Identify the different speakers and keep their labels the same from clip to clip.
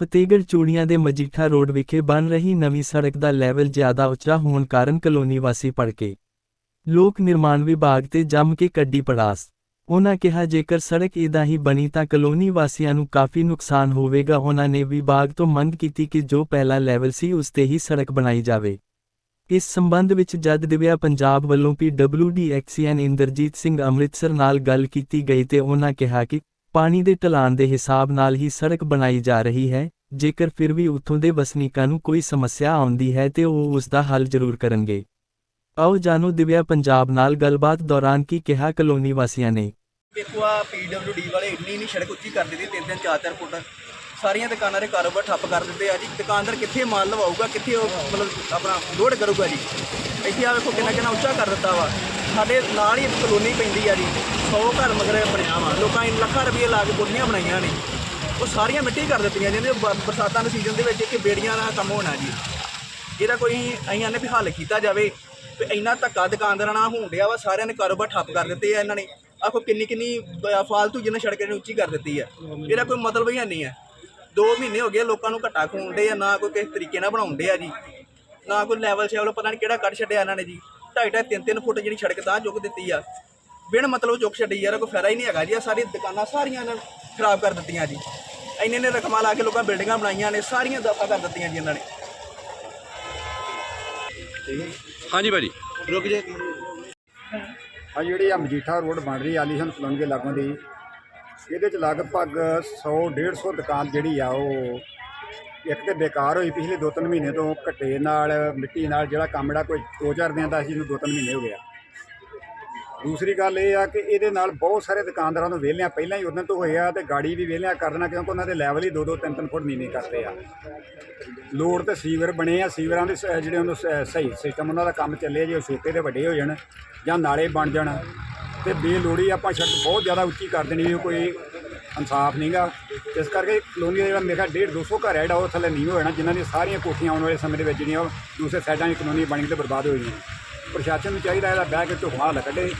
Speaker 1: ਫਤਿਹਗੜ੍ਹ ਚੂੜੀਆਂ ਦੇ ਮਜੀਠਾ ਰੋਡ ਵਿਖੇ ਬਣ ਰਹੀ ਨਵੀਂ ਸੜਕ ਦਾ ਲੈਵਲ ਜ਼ਿਆਦਾ ਉੱਚਾ ਹੋਣ ਕਾਰਨ ਕਲੋਨੀ ਵਾਸੀ ਭੜਕੇ। ਲੋਕ ਨਿਰਮਾਣ ਵਿਭਾਗ ਤੇ ਜੰਮ ਕੇ ਕੱਢੀ ਪੜਾਸ। ਉਹਨਾਂ ਕਿਹਾ, ਜੇਕਰ ਸੜਕ ਇਦਾਂ ਹੀ ਬਣੀ ਤਾਂ ਕਲੋਨੀ ਵਾਸੀਆਂ ਨੂੰ ਕਾਫੀ ਨੁਕਸਾਨ ਹੋਵੇਗਾ। ਉਹਨਾਂ ਨੇ ਵਿਭਾਗ ਤੋਂ ਮੰਗ ਕੀਤੀ ਕਿ ਜੋ ਪਹਿਲਾ ਲੈਵਲ ਸੀ ਉਸ ਤੇ ਹੀ ਸੜਕ ਬਣਾਈ ਜਾਵੇ। ਇਸ ਸੰਬੰਧ ਵਿੱਚ ਜਦ ਦਿਵਿਆ ਪੰਜਾਬ ਵੱਲੋਂ ਪੀਡਬਲਯੂਡੀ ਐਕਸੀਐਨ ਇੰਦਰਜੀਤ ਸਿੰਘ ਅੰਮ੍ਰਿਤਸਰ ਨਾਲ ਗੱਲ ਕੀਤੀ ਗਈ ਤੇ ਉਹਨਾਂ ਕਿਹਾ ਕਿ ਪਾਣੀ ਦੇ ਢਲਾਨ ਦੇ ਹਿਸਾਬ ਨਾਲ ਹੀ ਸੜਕ ਬਣਾਈ ਜਾ ਰਹੀ ਹੈ, ਜੇਕਰ ਫਿਰ ਵੀ ਉੱਥੋਂ ਦੇ ਵਸਨੀਕਾਂ ਨੂੰ ਕੋਈ ਸਮੱਸਿਆ ਆਉਂਦੀ ਹੈ ਤੇ ਉਹ ਉਸ ਦਾ ਹੱਲ ਜ਼ਰੂਰ ਕਰਨਗੇ। ਆਓ ਜਾਣੋ ਦਿਵਿਆ ਪੰਜਾਬ ਨਾਲ ਗੱਲਬਾਤ ਦੌਰਾਨ ਕੀ ਕਿਹਾ ਕਲੋਨੀ ਵਾਸੀਆਂ ਨੇ।
Speaker 2: ਦੇਖੋ ਆ ਪੀਡਬਲਯੂਡੀ ਵਾਲੇ ਇੰਨੀ ਨਹੀਂ ਸੜਕ ਉੱਚੀ ਕਰ ਦਿੱਤੀ, ਤਿੰਨ ਤਿੰਨ, ਚਾਰ ਚਾਰ ਫੁੱਟ। ਸਾਰੀਆਂ ਦੁਕਾਨਾਂ ਦੇ ਕਾਰੋਬਾਰ ਠੱਪ ਕਰ ਦਿੱਤੇ ਆ ਜੀ। ਦੁਕਾਨਦਾਰ ਕਿੱਥੇ ਮਾਲ ਲਵਾਊਗਾ, ਕਿੱਥੇ ਉਹ ਮਤਲਬ ਆਪਣਾ ਲੋਡ ਕਰੂਗਾ ਜੀ। ਇੱਥੇ ਆ ਵੇਖੋ ਕਿੰਨਾ ਕਿੰਨਾ ਉੱਚਾ ਕਰ ਦਿੱਤਾ ਵਾ। ਸਾਡੇ ਨਾਲ ਹੀ ਇੱਕ ਕਲੋਨੀ ਪੈਂਦੀ ਆ ਜੀ 100 ਘਰ ਮਗਰ ਬਣਿਆ ਵਾ। ਲੋਕਾਂ ਨੇ ਲੱਖਾਂ ਰੁਪਏ ਲਾ ਕੇ ਕੋਠੀਆਂ ਬਣਾਈਆਂ ਨੇ। ਉਹ ਸਾਰੀਆਂ ਮਿੱਟੀ ਕਰ ਦਿੱਤੀਆਂ ਜਿਹਦੇ ਬਰਸਾਤਾਂ ਦੇ ਸੀਜ਼ਨ ਦੇ ਵਿੱਚ ਇੱਕ ਬੇੜੀਆਂ ਦਾ ਕੰਮ ਹੋਣਾ ਜੀ। ਇਹਦਾ ਕੋਈ ਅਸੀਂ ਨੇ ਵੀ ਹੱਲ ਕੀਤਾ ਜਾਵੇ, ਤੇ ਇੰਨਾ ਧੱਕਾ ਦੁਕਾਨਦਾਰਾਂ ਨਾਲ ਹੋਣ ਡਿਆ ਵਾ, ਸਾਰਿਆਂ ਨੇ ਕਾਰੋਬਾਰ ਠੱਪ ਕਰ ਦਿੱਤੇ ਆ ਇਹਨਾਂ ਨੇ। ਆਖੋ ਕਿੰਨੀ ਕਿੰਨੀ ਫਾਲਤੂ ਜਿਹਨੇ ਸੜਕ ਨੇ ਉੱਚੀ ਕਰ ਦਿੱਤੀ ਆ। ਇਹਦਾ ਕੋਈ ਮਤਲਬ ਹੀ ਨਹੀਂ ਹੈ 2 ਮਹੀਨੇ ਹੋ ਗਏ ਲੋਕਾਂ ਨੂੰ ਘਟਾ ਖੂਨ ਡੇ ਆ, ਨਾ ਕੋਈ ਕਿਸੇ ਤਰੀਕੇ ਨਾਲ ਬਣਾਉਂਦੇ ਆ ਜੀ। ਨਾ ਕੋਈ ਲੈਵਲ ਸ਼ੈਵਲ ਪਤਾ ਨਹੀਂ ਕਿਹੜਾ ਕੱਢ ਛੱਡਿਆ ਇਹਨਾਂ ਨੇ ਜੀ। ਢਾਈ ਢਾਈ ਤਿੰਨ ਤਿੰਨ ਫੁੱਟ ਜਿਹੜੀ ਸੜਕ ਤਾਂ ਚੁੱਕ ਦਿੱਤੀ ਆ। ਬਿਨ ਮਤਲਬ ਚੁੱਕ ਛੱਡੀ ਯਾਰ ਕੋਈ ਫਾਇਦਾ ਹੀ ਨਹੀਂ ਹੈਗਾ ਜੀ। ਆਹ ਸਾਰੀ ਦੁਕਾਨਾਂ ਸਾਰੀਆਂ ਇਹਨਾਂ ਨੇ ਖਰਾਬ ਕਰ ਦਿੱਤੀਆਂ ਜੀ। ਇੰਨੇ ਨੇ ਰਕਮਾਂ ਲਾ ਕੇ ਲੋਕਾਂ ਬਿਲਡਿੰਗਾਂ ਬਣਾਈਆਂ ਨੇ ਸਾਰੀਆਂ ਦਫਾ ਕਰ ਦਿੱਤੀਆਂ ਜੀ ਇਹਨਾਂ ਨੇ।
Speaker 3: ਹਾਂਜੀ ਭਾਜੀ।
Speaker 2: ਰੁਕ ਜੇ
Speaker 4: ਆ ਜਿਹੜੀ ਆ ਮਜੀਠਾ ਰੋਡ ਬਣ ਰਹੀ ਆਲੀਸ਼ਾਨ ਕਲੋਨੀ ਦੇ ਲਾਗੋਂ ਦੀ ਇਹਦੇ ਚ ਲਗਭਗ 100 150 ਦੁਕਾਨ ਜਿਹੜੀ ਆ ਉਹ ਇੱਕ ਤੇ ਬੇਕਾਰ ਹੋਈ ਪਿਛਲੇ 2-3 ਮਹੀਨੇ ਤੋਂ ਘੱਟੇ ਨਾਲ, ਮਿੱਟੀ ਨਾਲ ਜਿਹੜਾ ਕੰਮ ਜਿਹੜਾ ਕੋਈ 2-4 ਦਿਨ ਦਾ ਸੀ ਜਿਹਨੂੰ 2-3 ਮਹੀਨੇ ਹੋ ਗਿਆ ਦੂਸਰੀ ਗੱਲ ਇਹ ਆ ਕਿ ਇਹਦੇ ਨਾਲ ਬਹੁਤ ਸਾਰੇ ਦੁਕਾਨਦਾਰਾਂ ਨੂੰ ਵਿਹਲਿਆਂ ਪਹਿਲਾਂ ਹੀ ਉਦੋਂ ਤੋਂ ਹੋਏ ਆ ਤੇ ਗਾੜੀ ਵੀ ਵਿਹਲਿਆਂ ਕਰ ਦੇਣਾ ਕਿਉਂਕਿ ਉਹਨਾਂ ਦੇ ਲੈਵਲ ਹੀ 2-2 3-3 ਫੁੱਟ ਨੀਵੇਂ ਕਰਦੇ ਆ। ਲੋੜ ਤੇ ਸੀਵਰ ਬਣੇ ਆ, ਸੀਵਰਾਂ ਦੇ ਸ- ਜਿਹੜੇ ਉਹਨੂੰ ਸਹੀ ਸਿਸਟਮ ਉਹਨਾਂ ਦਾ ਕੰਮ ਚੱਲੇ ਜੇ ਉਹ ਛੋਟੇ ਤੇ ਵੱਡੇ ਹੋ ਜਾਣ ਜਾਂ ਨਾਲੇ ਬਣ ਜਾਣ। ਤੇ ਬੇਲੋੜੀ ਆਪਾਂ ਸੜਕ ਬਹੁਤ ਜ਼ਿਆਦਾ ਉੱਚੀ ਕਰ ਦੇਣੀ ਕੋਈ ਇਨਸਾਫ ਨਹੀਂਗਾ। ਇਸ ਕਰਕੇ ਕਲੋਨੀ ਦਾ ਜਿਹੜਾ ਮੇਰਾ 1.5 200 ਘਰ ਹੈ ਜਿਹੜਾ ਉਹ ਥੱਲੇ ਨਹੀਂ ਹੋ ਜਾਣਾ ਜਿਨ੍ਹਾਂ ਦੀਆਂ ਸਾਰੀਆਂ ਕੋਠੀਆਂ ਆਉਣ ਵਾਲੇ ਸਮੇਂ ਦੇ ਵਿੱਚ ਜਿਹੜੀਆਂ ਉਹ ਦੂਸਰੇ ਸਾਈਡਾਂ ਦੀ ਕਲੋਨੀ ਬਣ ਕੇ ਬਰਬਾਦ ਹੋ ਗਈਆਂ। ਪ੍ਰਸ਼ਾਸਨ ਨੂੰ ਚਾਹੀਦਾ ਇਹਦਾ ਬਹਿ ਕੇ ਢੁਕਮਾ ਹੱਲ ਕੱਢੇ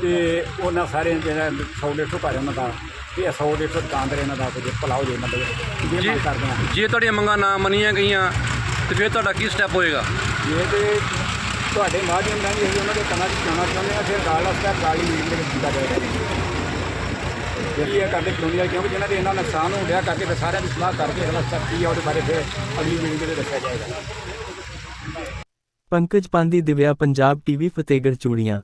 Speaker 4: ਤੇ ਉਹਨਾਂ ਸਾਰੇ ਜਿਹੜਾ 100 150 ਘਰ ਉਹਨਾਂ ਦਾ ਤੇ 100 150 ਦੁਕਾਨਦਾਰ ਇਹਨਾਂ ਦਾ ਕੁਝ ਭਲਾ ਹੋ ਜਾਏ ਮਤਲਬ ਜੇ ਮੰਗ ਕਰਦੇ ਹਾਂ
Speaker 3: ਜੇ ਤੁਹਾਡੀਆਂ ਮੰਗਾਂ ਨਾ ਮੰਨੀਆਂ ਗਈਆਂ ਤੇ ਫਿਰ ਤੁਹਾਡਾ ਕੀ ਸਟੈਪ ਹੋਏਗਾ?
Speaker 4: ਜੇ ਤੇ ਤੁਹਾਡੇ ਮਾਧਿਅਮ ਨਾਲ ਅਸੀਂ ਉਹਨਾਂ ਦੇ ਕੰਨਾਂ 'ਚ ਜਾਣਾ ਚਾਹੁੰਦੇ ਹਾਂ ਫਿਰ ਗਾਲ ਵਾਸਤੇ ਗਾਲੀ ਮੀਟ ਦੇ ਵਿੱਚ ਕੀਤਾ ਜਾਏਗਾ ਜਿਹੜੀ ਇਹ ਕਰਦੇ ਕਲੋਨੀ ਵਾਲੇ, ਕਿਉਂਕਿ ਜਿਹਨਾਂ ਦੇ ਇਹਨਾਂ ਨੁਕਸਾਨ ਹੋ ਰਿਹਾ ਕਰਕੇ ਫਿਰ ਸਾਰਿਆਂ ਦੀ ਸਲਾਹ ਕਰਕੇ ਅਗਲਾ ਸਟੈਪ ਕੀ ਆ, ਉਹਦੇ ਬਾਰੇ ਫਿਰ ਅਗਲੀ ਮੀਟਿੰਗ ਦੇ ਦੱਸਿਆ ਜਾਏਗਾ।
Speaker 1: ਪੰਕਜ ਪਾਂਦੀ ਦਿਵਿਆ ਪੰਜਾਬ ਟੀਵੀ, ਫਤਿਹਗੜ੍ਹ ਚੂੜੀਆਂ।